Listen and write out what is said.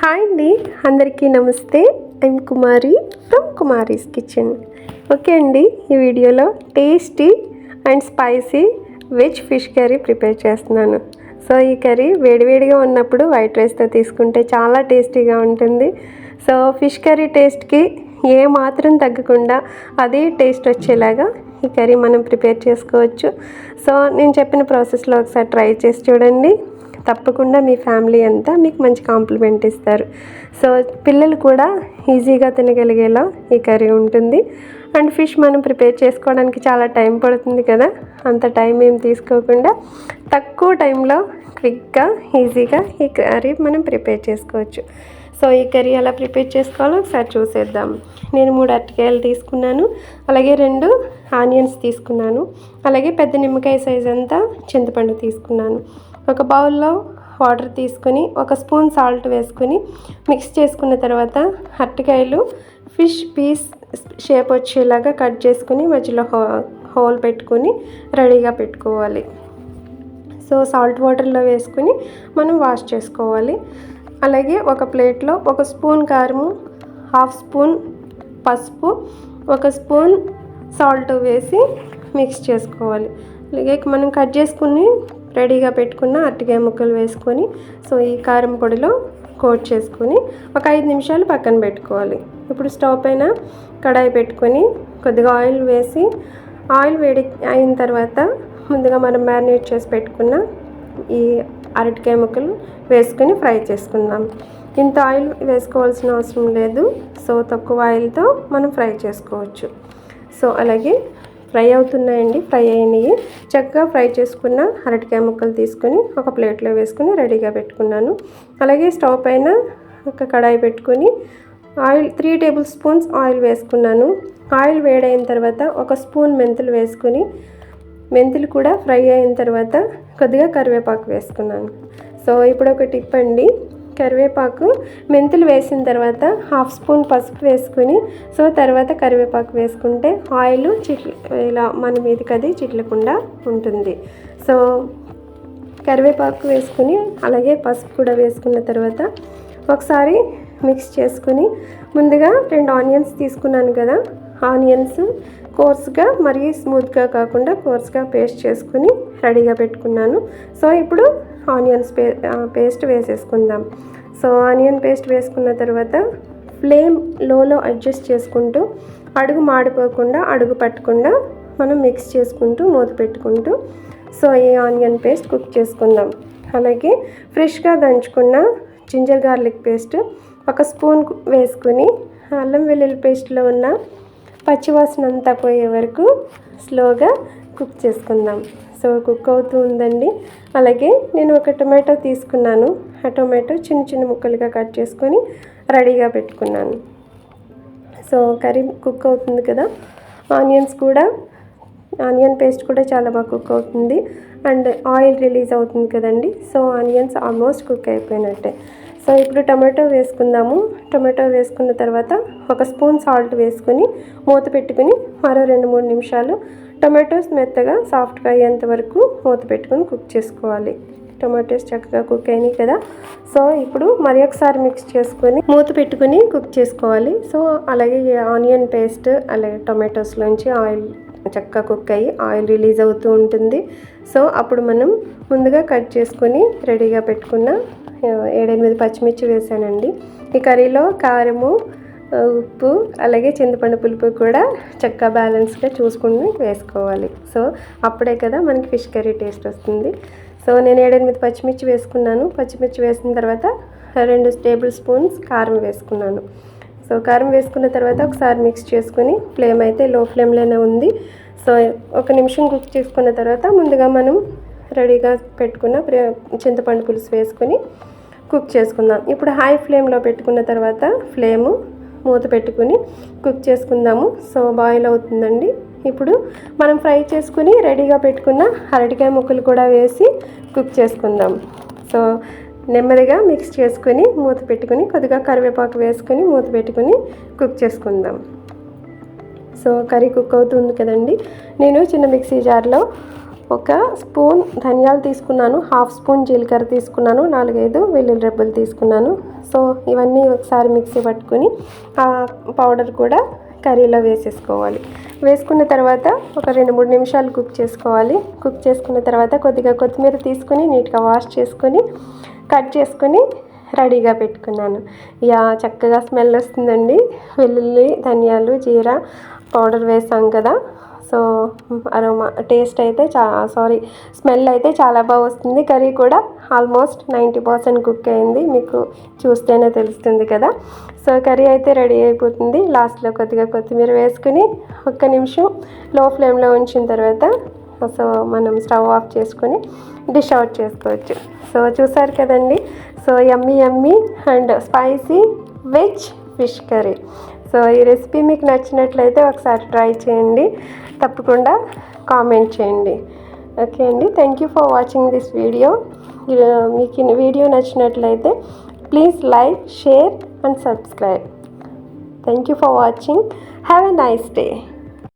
Hi అండి అందరికీ నమస్తే. I'm Kumari from Kumari's kitchen okay అండి ఈ వీడియోలో tasty and spicy veg fish curry prepare చేస్తున్నాను. సో ఈ కర్రీ వేడివేడిగా ఉన్నప్పుడు వైట్ రైస్తో తీసుకుంటే చాలా టేస్టీగా ఉంటుంది. సో ఫిష్ కర్రీ టేస్ట్కి ఏ మాత్రం తగ్గకుండా అదే టేస్ట్ వచ్చేలాగా ఈ కర్రీ మనం ప్రిపేర్ చేసుకోవచ్చు. సో నేను చెప్పిన ప్రాసెస్లో ఒకసారి ట్రై చేసి చూడండి. తప్పకుండా మీ ఫ్యామిలీ అంతా మీకు మంచి కాంప్లిమెంట్ ఇస్తారు. సో పిల్లలు కూడా ఈజీగా తినగలిగేలా ఈ కర్రీ ఉంటుంది. అండ్ ఫిష్ మనం ప్రిపేర్ చేసుకోవడానికి చాలా టైం పడుతుంది కదా. అంత టైం ఏం తీసుకోకుండా తక్కువ టైంలో క్విక్గా ఈజీగా ఈ కర్రీ మనం ప్రిపేర్ చేసుకోవచ్చు. సో ఈ కర్రీ ఎలా ప్రిపేర్ చేసుకోవాలో ఒకసారి చూసేద్దాం. నేను మూడు అరటికాయలు తీసుకున్నాను. అలాగే రెండు ఆనియన్స్ తీసుకున్నాను. అలాగే పెద్ద నిమ్మకాయ సైజ్ అంతా చింతపండు తీసుకున్నాను. ఒక బౌల్లో వాటర్ తీసుకుని ఒక స్పూన్ సాల్ట్ వేసుకుని మిక్స్ చేసుకున్న తర్వాత అరటికాయలు ఫిష్ పీస్ షేప్ వచ్చేలాగా కట్ చేసుకుని మధ్యలో హో హోల్ పెట్టుకుని రెడీగా పెట్టుకోవాలి. సో సాల్ట్ వాటర్లో వేసుకుని మనం వాష్ చేసుకోవాలి. అలాగే ఒక ప్లేట్లో ఒక స్పూన్ కారము హాఫ్ స్పూన్ పసుపు ఒక స్పూన్ సాల్ట్ వేసి మిక్స్ చేసుకోవాలి. అలాగే మనం కట్ చేసుకుని రెడీగా పెట్టుకున్న అరటికాయ ముక్కలు వేసుకొని సో ఈ కారం పొడిలో కోట్ చేసుకొని ఒక ఐదు నిమిషాలు పక్కన పెట్టుకోవాలి. ఇప్పుడు స్టవ్ పైన కడాయి పెట్టుకొని కొద్దిగా ఆయిల్ వేసి ఆయిల్ వేడి అయిన తర్వాత ముందుగా మనం మ్యారినేట్ చేసి పెట్టుకున్న ఈ అరటికాయ ముక్కలు వేసుకొని ఫ్రై చేసుకుందాం. ఇంత ఆయిల్ వేసుకోవాల్సిన అవసరం లేదు. సో తక్కువ ఆయిల్తో మనం ఫ్రై చేసుకోవచ్చు. సో అలాగే ఫ్రై అవుతున్నాయండి ఫ్రై అయినవి చక్కగా ఫ్రై చేసుకున్న అరటికాయ ముక్కలు తీసుకొని ఒక ప్లేట్లో వేసుకుని రెడీగా పెట్టుకున్నాను. అలాగే స్టవ్ పైన ఒక కడాయి పెట్టుకొని oil three table spoons oil వేసుకున్నాను. ఆయిల్ వేడైన తర్వాత ఒక స్పూన్ మెంతులు వేసుకుని మెంతులు కూడా ఫ్రై అయిన తర్వాత కొద్దిగా కరివేపాకు వేసుకున్నాను. సో ఇప్పుడు ఒక టిప్ అండి. కరివేపాకు మెంతులు వేసిన తర్వాత హాఫ్ స్పూన్ పసుపు వేసుకుని సో తర్వాత కరివేపాకు వేసుకుంటే ఆయిల్ చిట్ల ఇలా మన మీదకి అది చిట్లకుండా ఉంటుంది. సో కరివేపాకు వేసుకుని అలాగే పసుపు కూడా వేసుకున్న తర్వాత ఒకసారి మిక్స్ చేసుకుని ముందుగా రెండు ఆనియన్స్ తీసుకున్నాను కదా ఆనియన్స్ కోర్స్గా మరీ స్మూత్గా కాకుండా కోర్స్గా పేస్ట్ చేసుకుని రెడీగా పెట్టుకున్నాను. సో ఇప్పుడు ఆనియన్స్ పే పేస్ట్ వేసేసుకుందాం. సో ఆనియన్ పేస్ట్ వేసుకున్న తర్వాత ఫ్లేమ్ లోలో అడ్జస్ట్ చేసుకుంటూ అడుగు మాడిపోకుండా అడుగు పట్టకుండా మనం మిక్స్ చేసుకుంటూ మూత పెట్టుకుంటూ సో ఈ ఆనియన్ పేస్ట్ కుక్ చేసుకుందాం. అలాగే ఫ్రెష్గా దంచుకున్న జింజర్ గార్లిక్ పేస్ట్ ఒక స్పూన్ వేసుకుని అల్లం వెల్లుల్లి పేస్ట్లో ఉన్న పచ్చివాసన అంతా పోయే వరకు స్లోగా కుక్ చేసుకుందాం. సో కుక్ అవుతూ ఉందండి. అలాగే నేను ఒక టొమాటో తీసుకున్నాను. ఆ టొమాటో చిన్న చిన్న ముక్కలుగా కట్ చేసుకొని రెడీగా పెట్టుకున్నాను. సో కర్రీ కుక్ అవుతుంది కదా. ఆనియన్స్ కూడా ఆనియన్ పేస్ట్ కూడా చాలా బాగా కుక్ అవుతుంది. అండ్ ఆయిల్ రిలీజ్ అవుతుంది కదండి. సో ఆనియన్స్ ఆల్మోస్ట్ కుక్ అయిపోయినట్టే. సో ఇప్పుడు టమాటో వేసుకుందాము. టమాటో వేసుకున్న తర్వాత ఒక స్పూన్ సాల్ట్ వేసుకొని మూత పెట్టుకుని మరో రెండు మూడు నిమిషాలు టొమాటోస్ మెత్తగా సాఫ్ట్గా అయ్యేంత వరకు మూత పెట్టుకొని కుక్ చేసుకోవాలి. టొమాటోస్ చక్కగా కుక్ అయినాయి కదా. సో ఇప్పుడు మరి ఒకసారి మిక్స్ చేసుకొని మూత పెట్టుకుని కుక్ చేసుకోవాలి. సో అలాగే ఆనియన్ పేస్ట్ అలాగే టొమాటోస్లోంచి ఆయిల్ చక్కగా కుక్ అయ్యి ఆయిల్ రిలీజ్ అవుతూ ఉంటుంది. సో అప్పుడు మనం ముందుగా కట్ చేసుకొని రెడీగా పెట్టుకున్న ఏడెనిమిది పచ్చిమిర్చి వేసానండి. ఈ కర్రీలో కారము ఉప్పు అలాగే చింతపండు పులుపు కూడా చక్కగా బ్యాలెన్స్గా చూసుకుని వేసుకోవాలి. సో అప్పుడే కదా మనకి ఫిష్ కర్రీ టేస్ట్ వస్తుంది. సో నేను ఏడెనిమిది పచ్చిమిర్చి వేసుకున్నాను. పచ్చిమిర్చి వేసిన తర్వాత రెండు టేబుల్ స్పూన్స్ కారం వేసుకున్నాను. సో కారం వేసుకున్న తర్వాత ఒకసారి మిక్స్ చేసుకుని ఫ్లేమ్ అయితే లో ఫ్లేమ్లోనే ఉంది. సో ఒక నిమిషం కుక్ చేసుకున్న తర్వాత ముందుగా మనం రెడీగా పెట్టుకున్న చింతపండు పులుసు వేసుకొని కుక్ చేసుకుందాం. ఇప్పుడు హై ఫ్లేమ్లో పెట్టుకున్న తర్వాత ఫ్లేము మూత పెట్టుకుని కుక్ చేసుకుందాము. సో బాయిల్ అవుతుందండి. ఇప్పుడు మనం ఫ్రై చేసుకుని రెడీగా పెట్టుకున్న అరటికాయ ముక్కలు కూడా వేసి కుక్ చేసుకుందాం. సో నెమ్మదిగా మిక్స్ చేసుకుని మూత పెట్టుకుని కొద్దిగా కరివేపాకు వేసుకొని మూత పెట్టుకుని కుక్ చేసుకుందాం. సో కర్రీ కుక్ అవుతుంది కదండి. నేను చిన్న మిక్సీ జార్లో ఒక స్పూన్ ధనియాలు తీసుకున్నాను హాఫ్ స్పూన్ జీలకర్ర తీసుకున్నాను నాలుగైదు వెల్లుల్లి రెబ్బలు తీసుకున్నాను. సో ఇవన్నీ ఒకసారి మిక్సీ పట్టుకుని ఆ పౌడర్ కూడా కర్రీలో వేసేసుకోవాలి. వేసుకున్న తర్వాత ఒక రెండు మూడు నిమిషాలు కుక్ చేసుకోవాలి. కుక్ చేసుకున్న తర్వాత కొద్దిగా కొత్తిమీర తీసుకుని నీట్గా వాష్ చేసుకొని కట్ చేసుకొని రెడీగా పెట్టుకున్నాను. యా చక్కగా స్మెల్ వస్తుందండి. వెల్లుల్లి ధనియాలు జీరా పౌడర్ వేసాం కదా. సో అరోమా టేస్ట్ అయితే చా సారీ స్మెల్ అయితే చాలా బాగా వస్తుంది. కర్రీ కూడా ఆల్మోస్ట్ నైంటీ పర్సెంట్ కుక్ అయింది. మీకు చూస్తేనే తెలుస్తుంది కదా. సో కర్రీ అయితే రెడీ అయిపోతుంది. లాస్ట్లో కొద్దిగా కొత్తిమీర వేసుకుని ఒక్క నిమిషం లో ఫ్లేమ్లో ఉంచిన తర్వాత సో మనం స్టవ్ ఆఫ్ చేసుకొని డిష్ అవుట్ చేసుకోవచ్చు. సో చూసారు కదండి. So yummy yummy and spicy veg fish curry. So ఈ రెసిపీ మీకు నచ్చినట్లయితే ఒకసారి ట్రై చేయండి. తప్పకుండా కామెంట్ చేయండి. ఓకే అండి. Thank you for watching this video మీకు వీడియో నచ్చినట్లయితే please like share and subscribe thank you for watching have a nice day